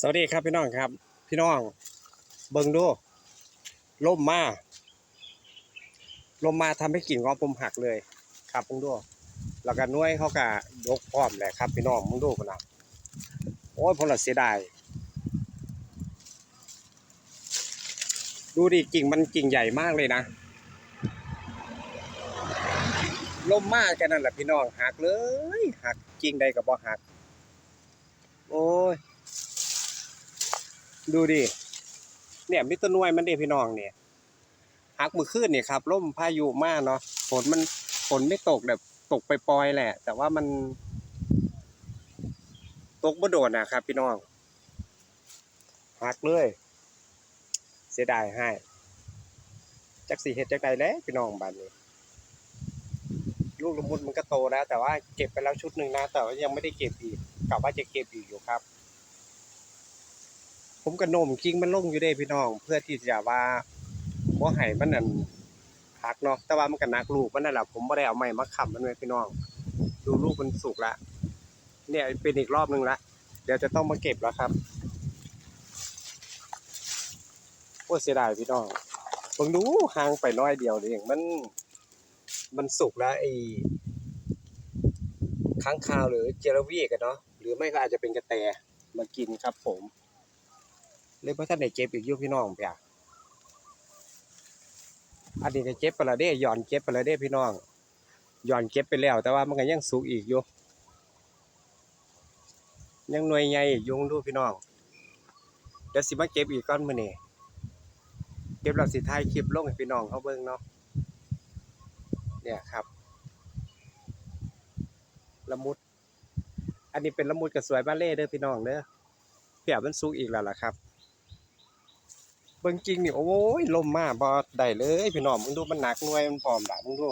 สวัสดีครับพี่น้องครับ พี่น้อง เบิ่งดูล่มมาลมมาทำให้กิ่งของผมหักเลยครับเบิ่งดูแล้วก็หน้วยเขาก็ยกพร้อมแหละครับ พี่น้องมึงดูพุ่นนะโอ้ยพลเสียดายดูดิกิ่งมันกิ่งใหญ่มากเลยนะล่มมากแค่นั้นแหละพี่น้องหักเลยหักกิ่งใดก็บ่หัก โอ้ย ดูดิ เนี่ยมิตรนวยมันเด้พี่น้องเนี่ยหักมือขึ้นเนี่ยครับล่มพายุมากเนาะฝนมันฝนไม่ตกแบบตกไปปลอยแหละ แต่ว่ามัน ตกบ่โดนนะครับ พี่น้องหักเลย เสียดายให้จักสีเห็ดจักใดแล้วพี่น้องบ้านนี้ ลูกละมุดมันก็โตแล้ว แต่ว่าเก็บไปแล้วชุดหนึ่งนะ แต่ว่ายังไม่ได้เก็บอีกกะว่าจะเก็บอีกอยู่ครับ ผมก็โน้มกิ้งมันลงอยู่เด้พี่น้อง เพื่อที่จะว่าบ่ให้มันนั่นหักเนาะแต่ว่ามันก็หนักลูกมันนั่นแหละผมบ่ได้เอาไม้มาค้ำมันไว้พี่น้อง ดูลูกมันสุกละเนี่ยเป็นอีกรอบหนึงละเดี๋ยวจะต้องมาเก็บแล้วครับโอ้เสียดายพี่น้องเบิ่งดูห่างไปน้อยเดียวเองมัน มันสุกแล้วไอ้ค้างคาวหรือเจลวีกันเนาะหรือไม่ก็อาจจะเป็นกระแตมากินครับผม เลยเพราะท่านได้เจ็บอีกยู่พี่น้องเปียอันนี้ก็เจ็บไปและเด้ย้อนเจ็บไปและเด้พี่น้องย้อนเก็บไปแล้ว แต่ว่ามันก็ยังสุกอีกอยู่ยังหน่วยใหญ่ยุงดูพี่น้องเดี๋ยวสิมาเก็บอีกก้อนมือนี้เก็บแล้วสิถ่ายคลิปลงให้พี่น้องเขาเบิ่งเนาะเนี่ยครับละมุด อันนี้เป็นละมุดกับสวยบ้านเล่เด้อพี่น้องเด้อเปียบมันสุกอีกแล้วล่ะครับ เบิ่งจริงนี่โอ้ยลมมาบ่ได้เลยพี่น้องมึงดูมันหนักหน่วยมันพร้อมล่ะมึงดู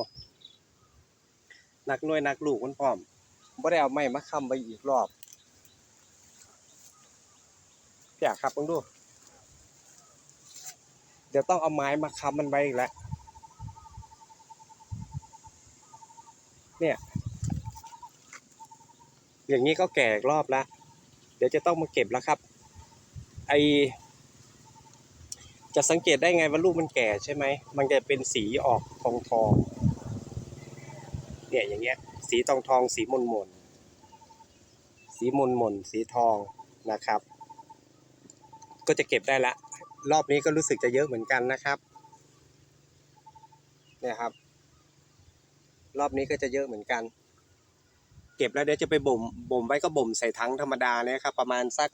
หนักหน่วยหนักลูกมันพร้อมบ่ได้เอาไม้มาค้ำไว้อีกรอบเปียครับมึงดู เดี๋ยวต้องเอาไม้มาค้ำมันไว้อีกแล้วเนี่ย อย่างนี้ก็แก่อีกรอบละเดี๋ยวจะต้องมาเก็บแล้วครับ ไอ จะสังเกตได้ไงว่าลูกมันแก่ใช่ไหม มันจะเป็นสีออกทองทอง เนี่ยอย่างเงี้ย สีทองทอง สีมนมนสีมนมนสีทองนะครับ ก็จะเก็บได้ละ รอบนี้ก็รู้สึกจะเยอะเหมือนกันนะครับ เนี่ยครับ รอบนี้ก็จะเยอะเหมือนกัน เก็บแล้วเดี๋ยวจะไปบ่ม บ่มไว้ก็บ่มใส่ถังธรรมดาเนี่ยครับ ประมาณสัก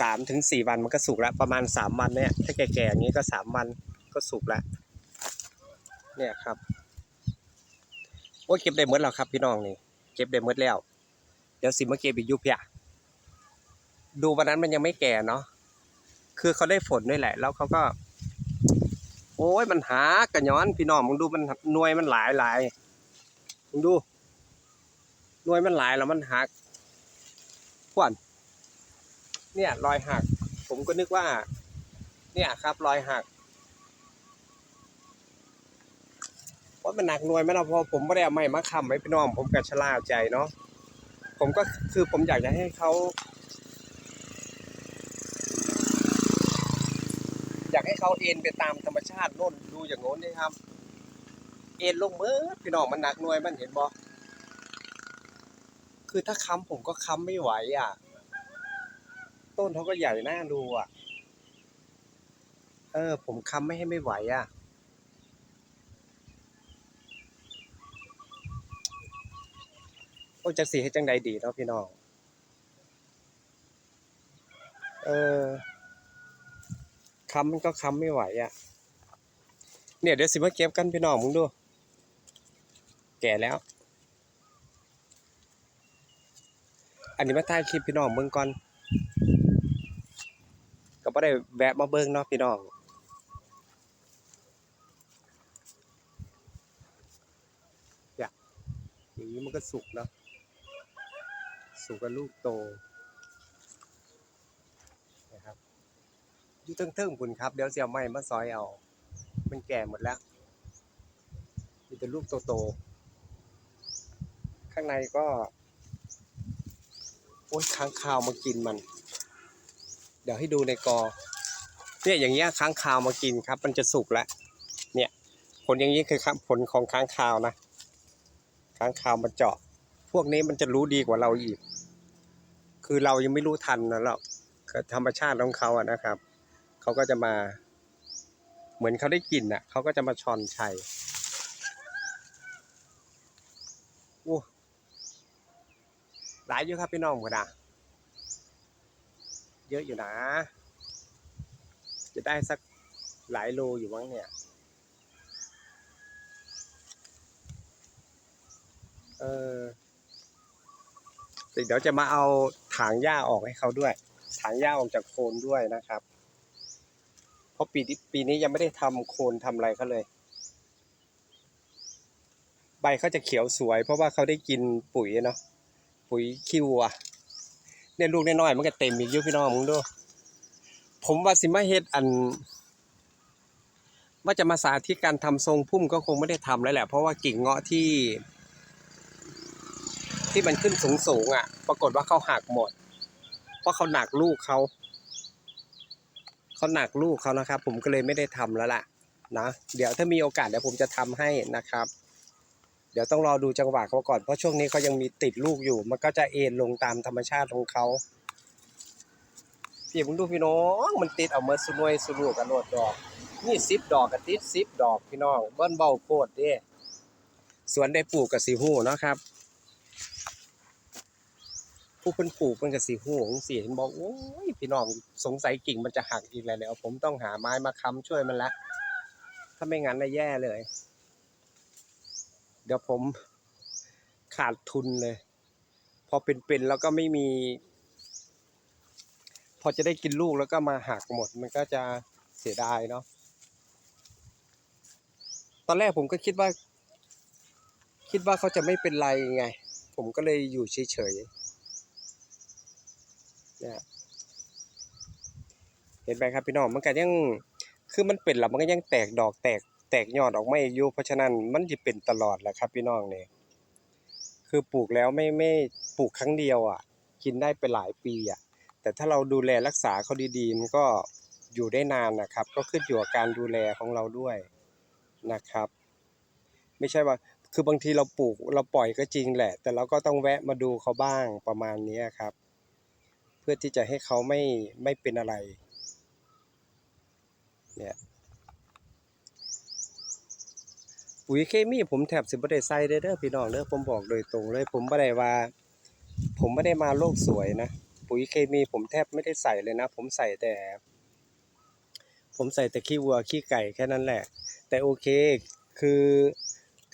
สามถึงสี่วันมันก็สุกแล้ว ประมาณสามวันเนี่ยถ้าแก่ๆอย่างนี้ก็สามวันก็สุกแล้วเนี่ยครับโอ้เก็บได้หมดแล้วครับพี่น้องนี่ เก็บได้หมดแล้ว เดี๋ยวสิมาเก็บอีกยุบยะดูวันนั้นมันยังไม่แก่เนาะคือเขาได้ฝนด้วยแหละ แล้วเขาก็ โอ้ยมันหากระย้อนพี่น้องมึงดูมันหน่วยมันหลายหลายมึงดูหน่วยมันหลายแล้วมันหักขวน เนี่ยรอยหัก ผมก็นึกว่า เนี่ยครับ รอยหักว่ามันหนักหน่วยไหมล่ะพอผมไม่ได้เอาไม้มาค้ำไว้พี่น้อง ผมก็ชะล่าใจเนาะผมก็คือผมอยากจะให้เขาอยากให้เขาเอ็นไปตามธรรมชาติโน่นดูอย่างโน้นนี่ครับ เอ็นลงเมื่อพี่น้องมันหนักหน่วยมันเห็นบ่คือถ้าค้ำผมก็ค้ำไม่ไหวอะ ต้นเขาก็ใหญ่น่าดูอะ เออ ผมค้ำไม่ให้ไม่ไหวอะ โอ้จักสีให้จังใดดีเนาะพี่น้อง เออค้ำมันก็ค้ำไม่ไหวอะ เนี่ยเดี๋ยวสิมาเก็บกันพี่น้องมึงดู แก่แล้วอันนี้มาถ่ายคลิปพี่น้องเบิ่งก่อน บ่ได้แวะมาเบิ่งเนาะพี่น้องอยากอย่างนี้มันก็สุกแล้ว สุกกับลูกโตนะครับอยู่เทิงๆพุ่นครับ เดี๋ยวเสียไม้มาซอยเอา มันแก่หมดแล้วมีแต่ลูกโตๆข้างในก็โอ้ยค้างคาวมากินมัน ดี๋ยวให้ดูในกอ เนี่ยอย่างเงี้ยค้างคาวมากินครับ มันจะสุกแล้ว เนี่ยผลอย่างนี้คือครับผลของค้างคาวนะ ค้างคาวมาเจาะ พวกนี้มันจะรู้ดีกว่าเราอีก คือเรายังไม่รู้ทันนะเราธรรมชาติของเขาอะนะครับ เขาก็จะมา เหมือนเขาได้กลิ่นอะเขาก็จะมาชอนชัยโอ้หลายอยู่ครับพี่น้องกันนะ เยอะอยู่นะ จะได้สักหลายโลอยู่มั้งเนี่ย เออเดี๋ยวจะมาเอาถางหญ้าออกให้เขาด้วย ถางหญ้าออกจากโคนด้วยนะครับ เพราะปีนี้ปีนี้ยังไม่ได้ทำโคนทำอะไรเขาเลย ใบเขาจะเขียวสวย เพราะว่าเขาได้กินปุ๋ยเนาะ ปุ๋ยคิวอะ เนี่ยลูกน้อยๆมันก็เต็มอีกอยุพี่น้องมึงดูผมว่าสิมาเฮ็ดอัน ว่าจะมาสาธิตการทำทรงพุ่มก็คงไม่ได้ทำแล้วแหละ เพราะว่ากิ่งเงาะที่ ที่มันขึ้นสูงสูงๆอะ ปรากฏว่าเขาหักหมด เพราะเขาหนักลูกเขาเขาหนักลูกเขานะครับ ผมก็เลยไม่ได้ทำแล้วล่ะนะเดี๋ยวถ้ามีโอกาสเดี๋ยวผมจะทำให้นะครับ เดี๋ยวต้องรอดูจังหวะเขาก่อนเพราะช่วงนี้เขายังมีติดลูกอยู่ มันก็จะเอ็นลงตามธรรมชาติของเขาพี่ผมดูพี่น้องมันติดเอาเมื่อสุนวยสุรุกันโลดดอก นี่สิบดอกกับติดสิบดอกพี่น้องเบิ้นเบาโคตรเด้สวนได้ปลูกกับสีหูเนาะครับ ผู้เพิ่นปลูกเพิ่นกับสีหูของสีเห็นบอกโอ้ยพี่น้องสงสัยกิ่งมันจะหักอีกแล้วแล้วผมต้องหาไม้มาค้ำช่วยมันละถ้าไม่งั้นน่ะแย่เลย เดี๋ยวผมขาดทุนเลย พอเป็นๆแล้วก็ไม่มี พอจะได้กินลูกแล้วก็มาหักหมด มันก็จะเสียดายเนาะตอนแรกผมก็คิดว่า คิดว่าเขาจะไม่เป็นไรไง ผมก็เลยอยู่เฉยๆเนี่ยเห็นไหมครับพี่น้องมันก็ยังคือมันเป็นแล้วมันก็ยังแตกดอกแตก แตกยอดออกมาอีกอยู่เพราะฉะนั้นมันจะเป็นตลอดแหละครับพี่น้องเนี่ยคือปลูกแล้วไม่ไม่ปลูกครั้งเดียวอะ กินได้ไปหลายปีอะ แต่ถ้าเราดูแลรักษาเขาดีๆมันก็อยู่ได้นานนะครับ ก็ขึ้นอยู่กับการดูแลของเราด้วยนะครับ ไม่ใช่ว่าคือบางทีเราปลูกเราปล่อยก็จริงแหละ แต่เราก็ต้องแวะมาดูเขาบ้างประมาณนี้ครับ เพื่อที่จะให้เขาไม่ไม่เป็นอะไร เนี่ย ปุ๋ยเคมีผมแทบสิบ่ได้ใส่เด้อพี่น้องเด้อผมบอกโดยตรงเลย ผมบ่ได้ว่า ผมไม่ได้มาโลกสวยนะปุ๋ยเคมีผมแทบไม่ได้ใส่เลยนะ ผมใส่แต่ ผมใส่แต่ขี้วัวขี้ไก่แค่นั้นแหละ แต่โอเคคือ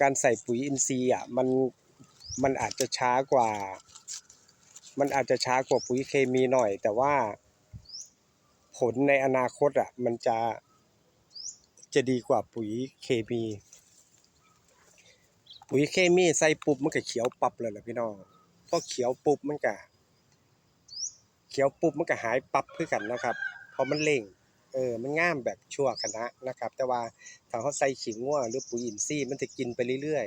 การใส่ปุ๋ยอินทรีย์อะมันมันอาจจะช้ากว่า มันอาจจะช้ากว่าปุ๋ยเคมีหน่อย แต่ว่าผลในอนาคตอะมันจะจะดีกว่าปุ๋ยเคมี ปุ๋ยเคมีใส่ปุ๊บมันก็เขียวปับเลยแหละพี่น้องพอเขียวปุ๊บมันก็เขียวปุ๊บมันก็หายปับคือกันนะครับพราะมันเล่งเออมันงามแบบชั่วคณะนะครับ แต่ว่าถ้าเขาใส่ขิงง่วหรือปุ๋ยอินทรีย์มันจะกินไปเรื่อย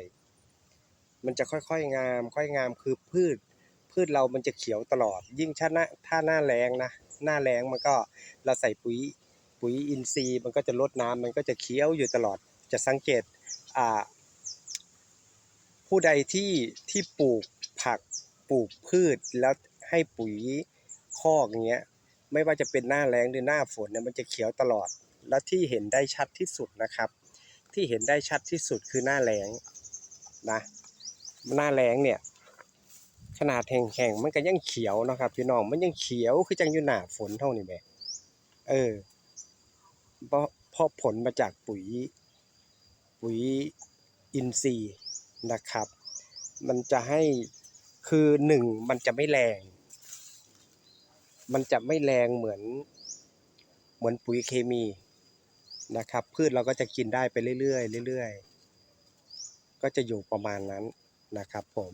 ๆ มันจะค่อยๆงาม ค่อยงามคือพืช พืชเรามันจะเขียวตลอด ยิ่งชาหน้าถ้าหน้าแรงนะหน้าแรงมันก็เราใส่ปุ๋ยปุ๋ยอินทรีย์ มันก็จะลดน้ำมันก็จะเขียวอยู่ตลอดจะสังเกตอ่า ผู้ใดที่ที่ปลูกผักปลูกพืชแล้วให้ปุ๋ยคอกเงี้ยไม่ว่าจะเป็นหน้าแล้งหรือหน้าฝนเนี่ยมันจะเขียวตลอด และที่เห็นได้ชัดที่สุดนะครับ ที่เห็นได้ชัดที่สุดคือหน้าแล้งนะหน้าแล้งเนี่ยขนาดแห้งๆมันก็ยังเขียวนะครับพี่น้องมันยังเขียวคือจังอยู่หน้าฝนเท่านี้แหมเออเพราะเพราะผลมาจากปุ๋ย ปุ๋ยอินทรีย์ นะครับ มันจะให้คือหนึ่งมันจะไม่แรง มันจะไม่แรงเหมือนเหมือนปุ๋ยเคมีนะครับ พืชเราก็จะกินได้ไปเรื่อยๆเรื่อยๆก็จะอยู่ประมาณนั้นนะครับ ผม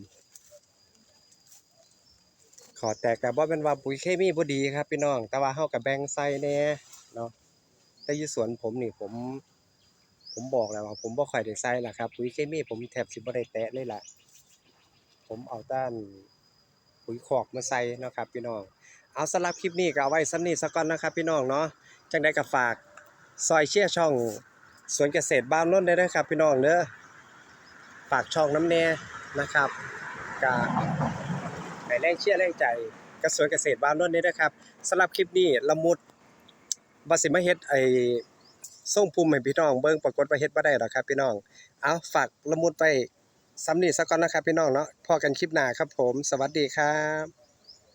ขอแต่กับว่าเป็นว่าปุ๋ยเคมีบ่ดีครับ พี่น้อง แต่ว่าเฮากับแบงใส่แหน่เนาะแต่ยู่สวนผมนี่ผม ผมบอกแล้วว่าผมบ่ค่อยได้ใส่ล่ะครับปุ๋ยเคมีผมแทบสิบ่ได้แตะเลยล่ะ ผมเอาด้านปุ๋ยคอกมาใส่นะครับพี่น้อง เอาสำหรับคลิปนี้ก็เอาไว้ซ้ำนี้สักก่อนนะครับ พี่น้องเนาะจังได้ก็ฝากซอยเชียช่องสวนเกษตรบ้านโน้นได้ด้วยครับ พี่น้องเด้อฝากช่องน้ำแน่นะครับกาให้แรงเชียแรงใจกับสวนเกษตรบ้านโน้นได้ด้ครับสำหรับคลิปนี้ละมุดบาสิมาเฮ็ดไอ ส่งภูมิให้พี่น้องเบิ่งปรากฏว่าเฮ็ดบ่ได้หรอกครับพี่น้อง เอาฝากละมุดไปซ้ำนี่สักก่อนนะครับพี่น้องเนาะพอกันคลิปหน้าครับผม สวัสดีครับ